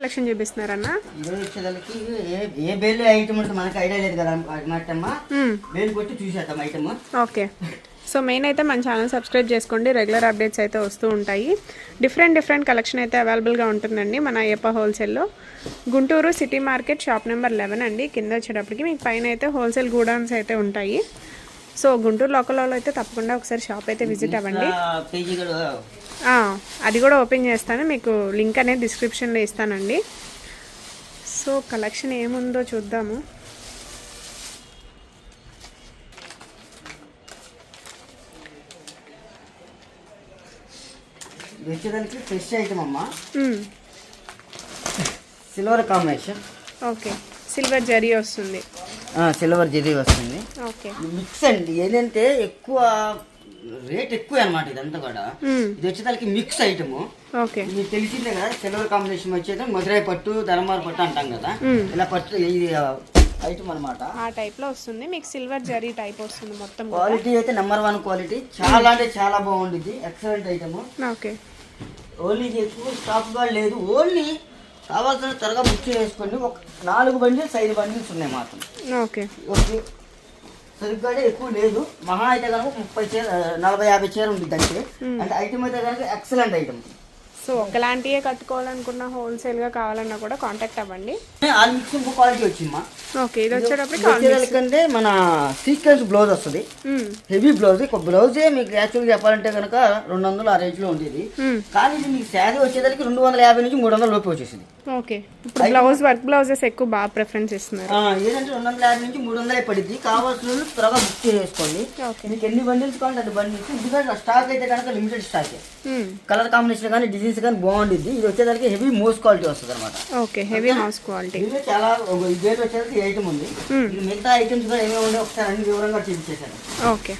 Collection చూపిస్తున్నారన్న? ఈరోజు వచ్చేదానికి ఏ bale item ఉంటుంది మనకు ఐడియా లేదు కదా అన్నట్టమ్మ మ్మ్. బేల్ కొట్టి చూసేద్దాం ఐటమ్. ఓకే. సో మెయిన్ అయితే మన ఛానల్ సబ్స్క్రైబ్ చేసుకోండి. రెగ్యులర్ అప్డేట్స్ అయితే వస్తూ ఉంటాయి. డిఫరెంట్ డిఫరెంట్ కలెక్షన్ అయితే అవైలబుల్గా ఉంటుందండి మన అయ్యప్ప హోల్సేల్లో Guntur city market shop number eleven అండి. కింద వచ్చేటప్పటికి మీకు పైన అయితే హోల్సేల్ గూడౌన్స్ అయితే ఉంటాయి. సో గుంటూరు లోకల్ వాళ్ళు అయితే తప్పకుండా ఒకసారి షాప్ అయితే విజిట్ అవ్వండి. అది కూడా ఓపెన్ చేస్తాను. మీకు లింక్ అనేది డిస్క్రిప్షన్లో ఇస్తానండి. సో కలెక్షన్ ఏముందో చూద్దాము. ఇది వచ్చేదానికి ఫ్రెష్ ఐటమ్ అమ్మ. మ్మ్. Silver combination okay. Silver zari వస్తుంది. సిల్వర్ జరీ వస్తుంది. ఓకే. మిక్స్ అండి. ఏంటంటే ఎక్కువ రేట్ ఎక్కువ అనమాట ఇదంతా కూడా. ఇది వచ్చేదానికి మిక్స్ ఐటమ్. ఓకే. మీకు తెలిసిందే కదా సిల్వర్ కాంబినేషన్ వచ్చేది మధురై పట్టు ధర్మార్ పట్టు అంటాం కదా. ఇలా పట్టు ఇది ఐటమ్ అనమాట ఆ టైప్లో వస్తుంది. మీకు సిల్వర్ జరీ టైప్ వస్తుంది మొత్తం. క్వాలిటీ అయితే నెంబర్ వన్ క్వాలిటీ. చాలా అంటే చాలా బాగుంటుంది ఎక్సలెంట్ ఐటమ్ ఓకే. ఓన్లీ ఎక్కువ స్టాక్ కూడా లేదు. ఓన్లీ కావాల్సిన త్వరగా బుక్ చేసుకోండి ఒక నాలుగు బండిల్స్ ఐదు బండిల్స్ ఉన్నాయి మాత్రం. ఓకే. ఓకే. సరిగ్గా ఎక్కువ లేదు. మహా అయితే కనుక ముప్పై చీర నలభై యాభై చీర ఉంటుంది అంటే అంటే ఐటమ్ అయితే కనుక ఎక్సలెంట్ ఐటమ్ సో ఒకలాంటివే కట్టుకోవాలనుకున్న హోల్సేల్గా కావాలన్నా కూడా కాంటాక్ట్ అవ్వండి. ఆల్ క్వాలిటీ వచ్చిందమ్మా ఓకే ఇది వచ్చేటప్పటికి మన సీక్వెన్స్ బ్లౌజ్ వస్తుంది. హెవీ బ్లౌజ్ ఒక బ్లౌజే మీకు యాక్చువల్గా చెప్పాలంటే కనుక రెండు వందలు ఆ రేంజ్లో ఉండేది. మ్మ్. కానీ ఇది మీకు శారీ వచ్చేదానికి రెండు వందల యాభై నుంచి మూడు వందల లోపు వచ్చేసింది. ఓకే ఇప్పుడు బ్లౌజ్ వర్క్ బ్లౌజెస్ ఎక్కువ బాగా ప్రిఫరెన్స్ ఇస్తున్నారు ఏదంటే రెండు వందల యాభై నుంచి మూడు వందలే పడింది కావాల్సిన త్వరగా బుక్ చేసుకోండి. మీకు ఎన్ని బండిల్స్ కావాలంటే అన్ని బండిల్స్ ఎందుకంటే స్టాక్ అయితే కనుక లిమిటెడ్ స్టాక్. కలర్ కాంబినేషన్ కానీ డిజైన్స్ కానీ బాగుండిద్ది. ఇది వచ్చేదానికి హెవీ మోస్ట్ క్వాలిటీ వస్తుంది అనమాట ఓకే హెవీ హౌస్ క్వాలిటీ. దీనిలో చాలా డేట్ వచ్చేసరికి ఐటమ్ ఉంది. ఇది మిగతా ఐటమ్స్ కూడా ఏమేమి ఉన్నాయో ఒకసారి అన్ని వివరంగా చూపించేశాను. ఓకే.